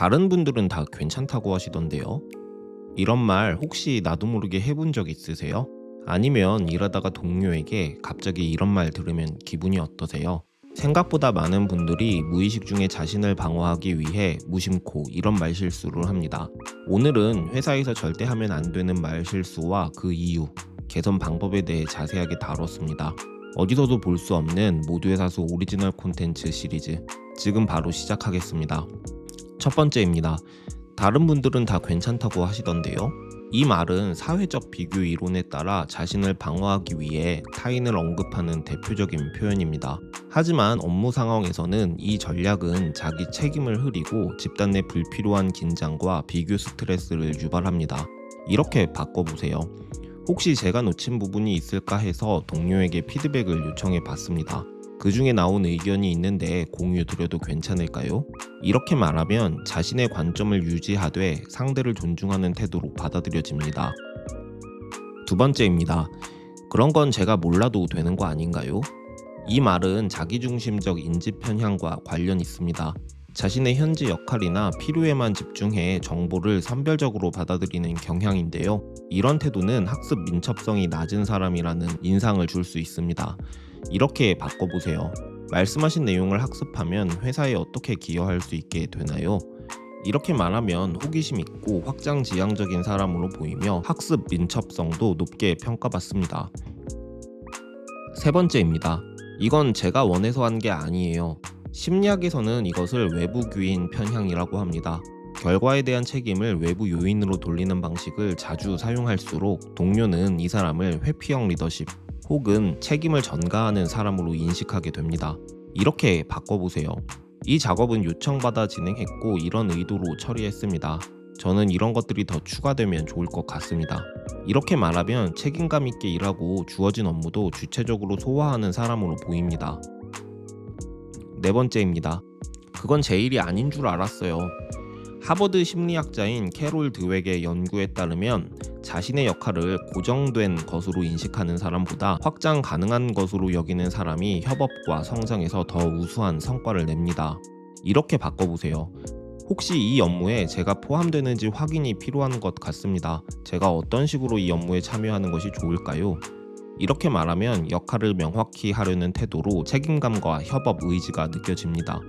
다른 분들은 다 괜찮다고 하시던데요. 이런 말 혹시 나도 모르게 해본 적 있으세요? 아니면 일하다가 동료에게 갑자기 이런 말 들으면 기분이 어떠세요? 생각보다 많은 분들이 무의식 중에 자신을 방어하기 위해 무심코 이런 말 실수를 합니다. 오늘은 회사에서 절대 하면 안 되는 말 실수와 그 이유, 개선 방법에 대해 자세하게 다뤘습니다. 어디서도 볼 수 없는 모두의 사수 오리지널 콘텐츠 시리즈 지금 바로 시작하겠습니다. 첫 번째입니다. 다른 분들은 다 괜찮다고 하시던데요. 이 말은 사회적 비교 이론에 따라 자신을 방어하기 위해 타인을 언급하는 대표적인 표현입니다. 하지만 업무 상황에서는 이 전략은 자기 책임을 흐리고 집단 내 불필요한 긴장과 비교 스트레스를 유발합니다. 이렇게 바꿔보세요. 혹시 제가 놓친 부분이 있을까 해서 동료에게 피드백을 요청해 봤습니다. 그 중에 나온 의견이 있는데 공유 드려도 괜찮을까요? 이렇게 말하면 자신의 관점을 유지하되 상대를 존중하는 태도로 받아들여집니다. 두 번째입니다. 그런 건 제가 몰라도 되는 거 아닌가요? 이 말은 자기중심적 인지 편향과 관련 있습니다. 자신의 현재 역할이나 필요에만 집중해 정보를 선별적으로 받아들이는 경향인데요. 이런 태도는 학습 민첩성이 낮은 사람이라는 인상을 줄 수 있습니다. 이렇게 바꿔보세요. 말씀하신 내용을 학습하면 회사에 어떻게 기여할 수 있게 되나요? 이렇게 말하면 호기심 있고 확장지향적인 사람으로 보이며 학습 민첩성도 높게 평가받습니다. 세 번째입니다. 이건 제가 원해서 한 게 아니에요. 심리학에서는 이것을 외부 규인 편향이라고 합니다. 결과에 대한 책임을 외부 요인으로 돌리는 방식을 자주 사용할수록 동료는 이 사람을 회피형 리더십 혹은 책임을 전가하는 사람으로 인식하게 됩니다. 이렇게 바꿔보세요. 이 작업은 요청받아 진행했고 이런 의도로 처리했습니다. 저는 이런 것들이 더 추가되면 좋을 것 같습니다. 이렇게 말하면 책임감 있게 일하고 주어진 업무도 주체적으로 소화하는 사람으로 보입니다. 네 번째입니다. 그건 제 일이 아닌 줄 알았어요. 하버드 심리학자인 캐롤 드웩의 연구에 따르면 자신의 역할을 고정된 것으로 인식하는 사람보다 확장 가능한 것으로 여기는 사람이 협업과 성장에서 더 우수한 성과를 냅니다. 이렇게 바꿔보세요. 혹시 이 업무에 제가 포함되는지 확인이 필요한 것 같습니다. 제가 어떤 식으로 이 업무에 참여하는 것이 좋을까요? 이렇게 말하면 역할을 명확히 하려는 태도로 책임감과 협업 의지가 느껴집니다.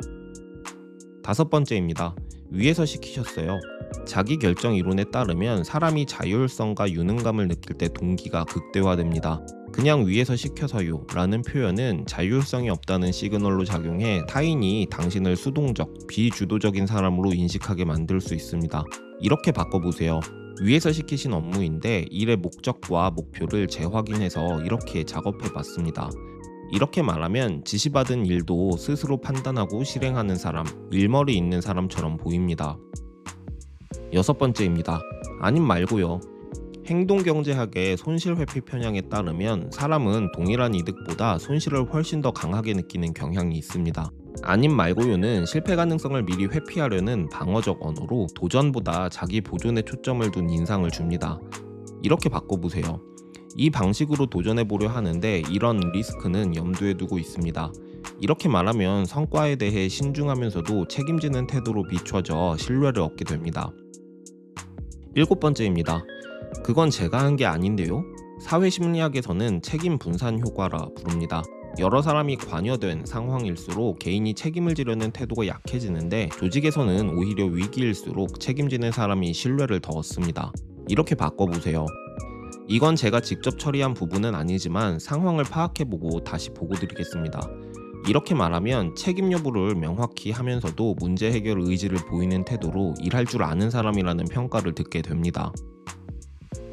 다섯 번째입니다. 위에서 시키셨어요. 자기 결정 이론에 따르면 사람이 자율성과 유능감을 느낄 때 동기가 극대화됩니다. 그냥 위에서 시켜서요 라는 표현은 자율성이 없다는 시그널로 작용해 타인이 당신을 수동적, 비주도적인 사람으로 인식하게 만들 수 있습니다. 이렇게 바꿔보세요. 위에서 시키신 업무인데 일의 목적과 목표를 재확인해서 이렇게 작업해 봤습니다. 이렇게 말하면 지시받은 일도 스스로 판단하고 실행하는 사람, 일머리 있는 사람처럼 보입니다. 여섯 번째입니다. 아님 말고요. 행동경제학의 손실회피 편향에 따르면 사람은 동일한 이득보다 손실을 훨씬 더 강하게 느끼는 경향이 있습니다. 아님 말고요는 실패 가능성을 미리 회피하려는 방어적 언어로 도전보다 자기 보존에 초점을 둔 인상을 줍니다. 이렇게 바꿔보세요. 이 방식으로 도전해 보려 하는데 이런 리스크는 염두에 두고 있습니다. 이렇게 말하면 성과에 대해 신중하면서도 책임지는 태도로 비춰져 신뢰를 얻게 됩니다. 일곱 번째입니다. 그건 제가 한 게 아닌데요. 사회심리학에서는 책임 분산 효과라 부릅니다. 여러 사람이 관여된 상황일수록 개인이 책임을 지려는 태도가 약해지는데 조직에서는 오히려 위기일수록 책임지는 사람이 신뢰를 더 얻습니다. 이렇게 바꿔보세요. 이건 제가 직접 처리한 부분은 아니지만 상황을 파악해보고 다시 보고 드리겠습니다. 이렇게 말하면 책임 여부를 명확히 하면서도 문제 해결 의지를 보이는 태도로 일할 줄 아는 사람이라는 평가를 듣게 됩니다.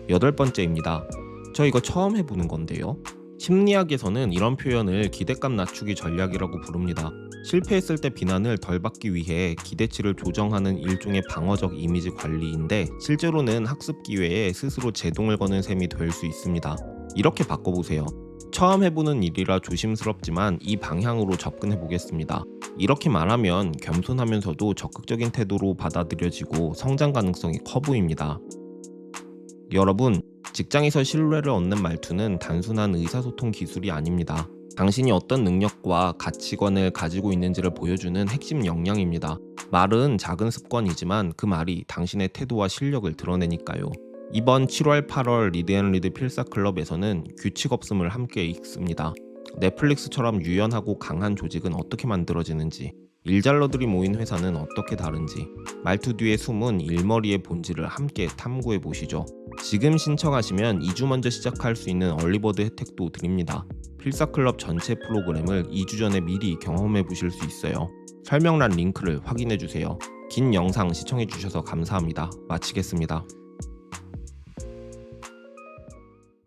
여덟 번째입니다. 저 이거 처음 해보는 건데요. 심리학에서는 이런 표현을 기대감 낮추기 전략이라고 부릅니다. 실패했을 때 비난을 덜 받기 위해 기대치를 조정하는 일종의 방어적 이미지 관리인데 실제로는 학습 기회에 스스로 제동을 거는 셈이 될 수 있습니다. 이렇게 바꿔보세요. 처음 해보는 일이라 조심스럽지만 이 방향으로 접근해 보겠습니다. 이렇게 말하면 겸손하면서도 적극적인 태도로 받아들여지고 성장 가능성이 커 보입니다. 여러분, 직장에서 신뢰를 얻는 말투는 단순한 의사소통 기술이 아닙니다. 당신이 어떤 능력과 가치관을 가지고 있는지를 보여주는 핵심 역량입니다. 말은 작은 습관이지만 그 말이 당신의 태도와 실력을 드러내니까요. 이번 7월 8월 리드앤리드 필사클럽에서는 규칙 없음을 함께 읽습니다. 넷플릭스처럼 유연하고 강한 조직은 어떻게 만들어지는지, 일잘러들이 모인 회사는 어떻게 다른지, 말투 뒤에 숨은 일머리의 본질을 함께 탐구해 보시죠. 지금 신청하시면 2주 먼저 시작할 수 있는 얼리버드 혜택도 드립니다. 필사클럽 전체 프로그램을 2주 전에 미리 경험해 보실 수 있어요. 설명란 링크를 확인해 주세요. 긴 영상 시청해 주셔서 감사합니다. 마치겠습니다.